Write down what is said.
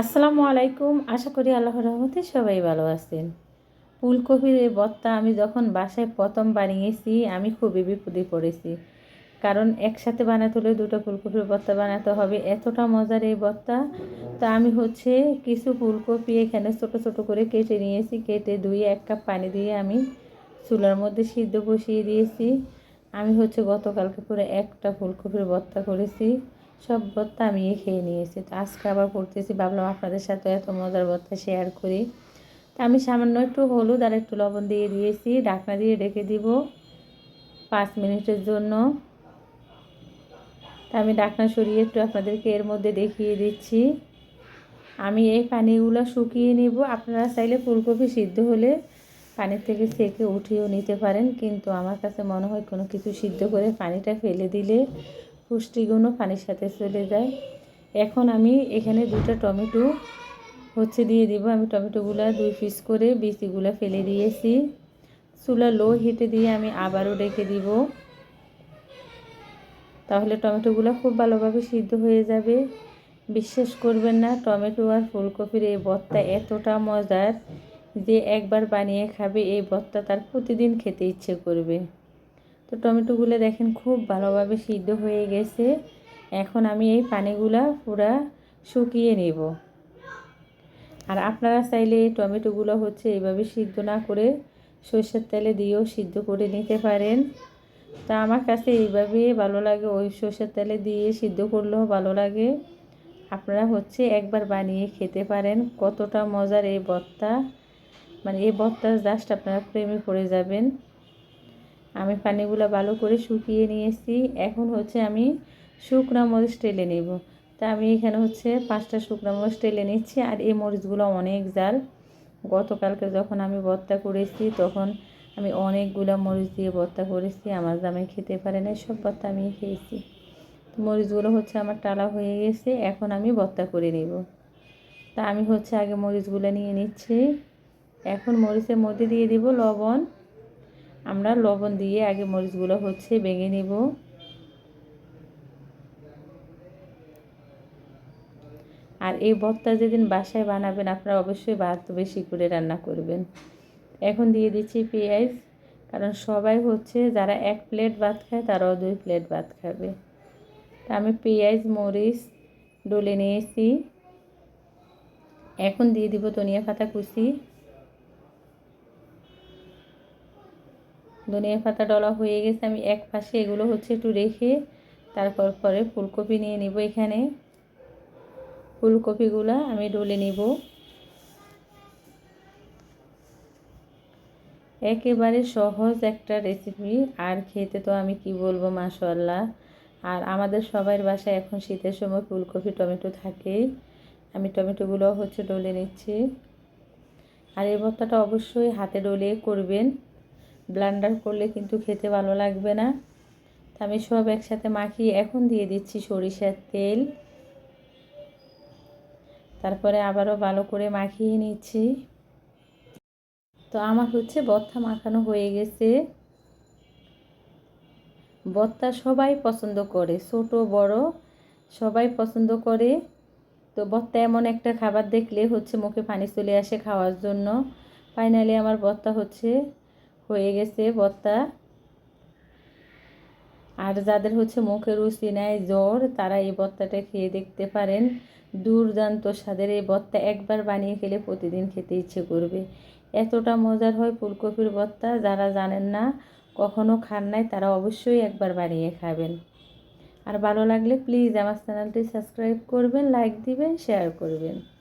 আসসালামু আলাইকুম। আশা করি আল্লাহর রহমতে সবাই ভালো আছেন। ফুলকপির এই ভর্তা আমি যখন বাসায় প্রথম বানিয়েছি, আমি খুবই বিপদে পড়েছি। কারণ একসাথে বানাতে হলে দুটো ফুলকপির ভর্তা বানাতে হবে। এতটা মজার এই ভর্তা তা আমি হচ্ছে কিছু ফুলকপি এখানে ছোট ছোট করে কেটে নিয়েছি। কেটে ধুয়ে এক কাপ পানি দিয়ে আমি চুলার মধ্যে সিদ্ধ বসিয়ে দিয়েছি। আমি হচ্ছে গতকালকে পুরো একটা ফুলকপির ভর্তা করেছি। সব ভর্তা আমি খেয়ে নিয়েছি। তো আজকে আবার করতেছি, ভাবলাম আপনাদের সাথে এত মজার ভর্তা শেয়ার করি। তা আমি সামান্য একটু হলুদ আর একটু লবণ দিয়ে দিয়েছি, ঢাকনা দিয়ে রেখে দিব পাঁচ মিনিটের জন্য। তা আমি ঢাকনা সরিয়ে একটু আপনাদেরকে এর মধ্যে দেখিয়ে দিচ্ছি। আমি এই পানিগুলো শুকিয়ে নিব। আপনারা চাইলে ফুলকপি সিদ্ধ হলে পানির থেকে সেকে উঠিয়েও নিতে পারেন, কিন্তু আমার কাছে মনে হয় কোনো কিছু সিদ্ধ করে পানিটা ফেলে দিলে পুষ্টিগুণও পানির সাথে চলে যায়। এখন আমি এখানে দুটো টমেটো হচ্ছে দিয়ে দিব। আমি টমেটোগুলা দুই পিস করে বিচিগুলো ফেলে দিয়েছি। চুলা লো হিটে দিয়ে আমি আবারও ডেকে দিব। তাহলে টমেটোগুলো খুব ভালোভাবে সিদ্ধ হয়ে যাবে। বিশ্বাস করবেন না, টমেটো আর ফুলকপির এই ভর্তা এতটা মজার যে একবার বানিয়ে খাবে, এই ভর্তা তার প্রতিদিন খেতে ইচ্ছে করবে। তো টমেটোগুলো দেখেন খুব ভালোভাবে সিদ্ধ হয়ে গেছে। এখন আমি এই পানিগুলা পুরা শুকিয়ে নেব। আর আপনারা চাইলে এই টমেটোগুলো হচ্ছে এইভাবে সিদ্ধ না করে সর্ষের তেলে দিয়েও সিদ্ধ করে নিতে পারেন। তা আমার কাছে এইভাবে ভালো লাগে, ওই সর্ষের তেলে দিয়ে সিদ্ধ করলেও ভালো লাগে। আপনারা হচ্ছে একবার বানিয়ে খেতে পারেন, কতটা মজার এই ভর্তা মানে এই ভর্তা জাস্ট আপনারা প্রেমে পড়ে যাবেন। আমি পানিগুলো ভালো করে শুকিয়ে নিয়েছি। এখন হচ্ছে আমি শুকনো মরিচ টেলে নেব। তা আমি এখানে হচ্ছে পাঁচটা শুকনো মরিচ টেলে নিচ্ছি আর এই মরিচগুলো অনেক জাল। গতকালকে যখন আমি ভর্তা করেছি, তখন আমি অনেকগুলো মরিচ দিয়ে ভর্তা করেছি। আমার দামে খেতে পারে না সব ভর্তা আমি খেয়েছি। মরিচগুলো হচ্ছে আমার টালা হয়ে গেছে, এখন আমি ভর্তা করে নেব। তা আমি হচ্ছে আগে মরিচগুলো নিয়ে নিচ্ছি। এখন মরিচের মধ্যে দিয়ে দিব লবণ। আমরা লবণ দিয়ে আগে মরিচগুলো হচ্ছে বেগে নেব। আর এই ভর্তা যেদিন বাসায় বানাবেন, আপনারা অবশ্যই ভাত বেশি করে রান্না করবেন। এখন দিয়ে দিচ্ছি পেঁয়াজ, কারণ সবাই হচ্ছে, যারা এক প্লেট ভাত খায়, তারাও দুই প্লেট ভাত খাবে। তা আমি পেঁয়াজ, মরিচ ডলে নিয়েছি। এখন দিয়ে দিব ধনিয়া পাতা কুচি। ধনিয়া পাতা ডলা হয়ে গেছে, আমি এক পাশে এগুলো হচ্ছে একটু রেখে তারপর পরে ফুলকপি নিয়ে নিব এখানে। ফুলকপিগুলো আমি ডলে নিব। একেবারে সহজ একটা রেসিপি আর খেতে তো আমি কি বলব মাশাল্লাহ আর আমাদের সবার বাসায় এখন শীতের সময় ফুলকপি, টমেটো থাকে। আমি টমেটোগুলো হচ্ছে ডলে নিচ্ছি। আর এই ভর্তাটা অবশ্যই হাতে ডলে করবেন। ব্লান্ডার করলে কিন্তু খেতে ভালো লাগবে না। আমি সব একসাথে মাখিয়ে এখন দিয়ে দিচ্ছি সরিষার তেল। তারপরে আবারও ভালো করে মাখিয়ে নিচ্ছি। তো আমার হচ্ছে বত্তা মাখানো হয়ে গেছে। বত্তা সবাই পছন্দ করে, ছোট, বড় সবাই পছন্দ করে। তো বত্তা এমন একটা খাবার দেখলে হচ্ছে মুখে পানি চলে আসে খাওয়ার জন্য। ফাইনালি আমার বত্তা হচ্ছে হয়ে গেছে বত্তা। আর যাদের হচ্ছে মুখে রুচি নেয় জ্বর, তারা এই বত্তাটা খেয়ে দেখতে পারেন। দুর্দান্ত স্বাদের এই বত্তা একবার বানিয়ে খেলে প্রতিদিন খেতে ইচ্ছে করবে। এতটা মজার হয় ফুলকপির বত্তা, যারা জানেন না, কখনো খান নাই, তারা অবশ্যই একবার বানিয়ে খাবেন। আর ভালো লাগলে প্লিজ আমার চ্যানেলটি সাবস্ক্রাইব করবেন, লাইক দিবেন, শেয়ার করবেন।